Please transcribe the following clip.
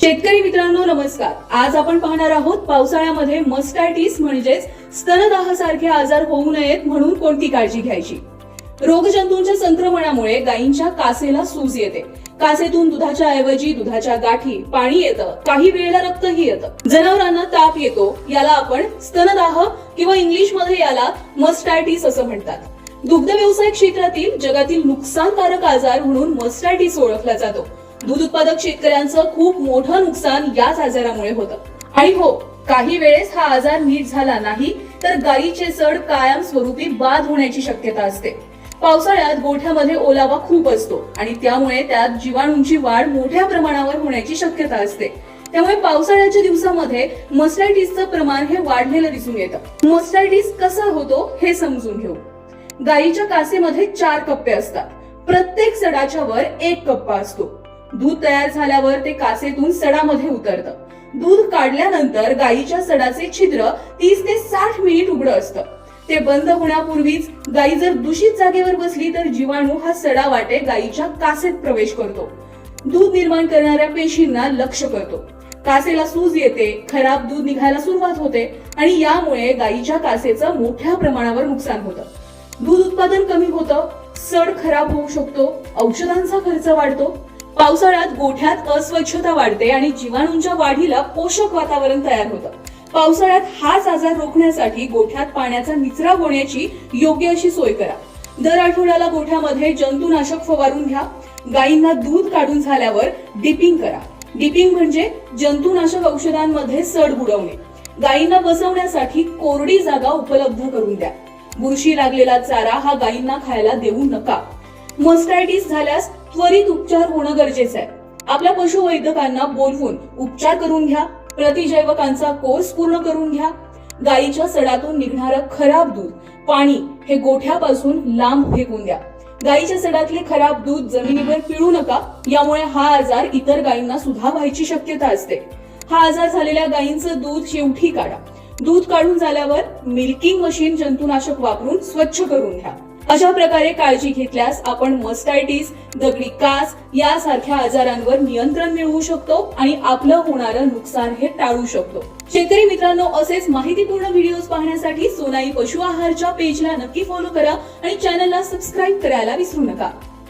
शेतकरी मित्रांनो नमस्कार. आज आपण पाहणार आहोत पावसाळ्यामध्ये मस्टायटिस म्हणजेच स्तनदाह सारखे आजार होऊ नयेत म्हणून कोणती काळजी घ्यायची? रोगजंतूंच्या संक्रमणामुळे गायींच्या कासेला सूज येते. कासेतून दुधाच्या ऐवजी दुधाच्या गाठी पाणी येतं काही वेळेला रक्तही येतं. जनावरांना ताप येतो याला आपण स्तनदाह किंवा इंग्लिशमध्ये याला मस्टायटिस असं म्हणतात. दुग्ध व्यवसाय क्षेत्रातील जगातील नुकसानकारक आजार म्हणून मस्टायटिस ओळखला जातो. दूध उत्पादक शेतकऱ्यांचं खूप मोठं नुकसान याच आजारामुळे होतं. आणि हो काही वेळेस हा आजार नीट झाला नाही तर गायीचे सड कायम स्वरूपी बाद होण्याची शक्यता असते. पावसाळ्यात गोठ्यामध्ये ओलावा खूप असतो आणि त्यामुळे त्यात जीवाणूंची वाढ मोठ्या प्रमाणावर होण्याची शक्यता असते. त्यामुळे पावसाळ्याच्या दिवसामध्ये मस्टायटिसचं प्रमाण हे वाढलेलं दिसून येतं. मस्टायटिस कसा होतो हे समजून घेऊ. गायीच्या कासेमध्ये चार कप्पे असतात. प्रत्येक सडाच्या वर एक कप्पा असतो. दूध तयार झाल्यावर ते कासेतून सडामध्ये उतरतं. दूध काढल्यानंतर गायीच्या सडाचे छिद्र तीस ते साठ मिनिट उघडं असतं. ते बंद होण्यापूर्वीच गायी जर दूषित जागेवर बसली तर जीवाणू हा सडा वाटे गायीच्या कासेत प्रवेश करतो. दूध निर्माण करणाऱ्या पेशींना लक्ष करतो. कासेला सूज येते खराब दूध निघायला सुरुवात होते आणि यामुळे गायीच्या कासेचं मोठ्या प्रमाणावर नुकसान होतं. दूध उत्पादन कमी होतं सड खराब होऊ शकतो औषधांचा खर्च वाढतो पावसाळ्यात गोठ्यात अस्वच्छता वाढते आणि जीवाणूंच्या वाढीला पोषक वातावरण तयार होतं. पावसाळ्यात हाच आजार रोखण्यासाठी गोठ्यात पाण्याचा निचरा होण्याची योग्य अशी सोय करा. दर आठवड्याला गोठ्यामध्ये जंतुनाशक फवारून घ्या. गायींना दूध काढून झाल्यावर डिपिंग करा. डिपिंग म्हणजे जंतुनाशक औषधांमध्ये सड बुडवणे. गायींना बसवण्यासाठी कोरडी जागा उपलब्ध करून द्या. बुरशी लागलेला चारा हा गायींना खायला देऊ नका. मस्टायटिस झाल्यास त्वरित उपचार होणं गरजेचं आहे. आपल्या पशुवैद्यकांना बोलवून उपचार करून घ्या. प्रतिजैवकांचा कोर्स पूर्ण करून घ्या. गायीच्या सडातून निघणारं खराब दूध पाणी हे गोठ्यापासून लांब फेकून द्या. गायीच्या सडातले खराब दूध जमिनीवर पिळू नका. यामुळे हा आजार इतर गायींना सुद्धा व्हायची शक्यता असते. हा आजार झालेल्या गायींचं दूध शेवटी काढा. दूध काढून झाल्यावर मिल्किंग मशीन जंतुनाशक वापरून स्वच्छ करून घ्या. अशा प्रकारे काळजी घेतल्यास आपण मस्टायटिस दगडी कास यासारख्या आजारांवर नियंत्रण मिळवू शकतो आणि आपलं होणारं नुकसान हे टाळू शकतो. शेतकरी मित्रांनो असेच माहितीपूर्ण व्हिडिओज पाहण्यासाठी सोनाई पशु आहारच्या पेजला नक्की फॉलो करा आणि चॅनलला सबस्क्राईब करायला विसरू नका.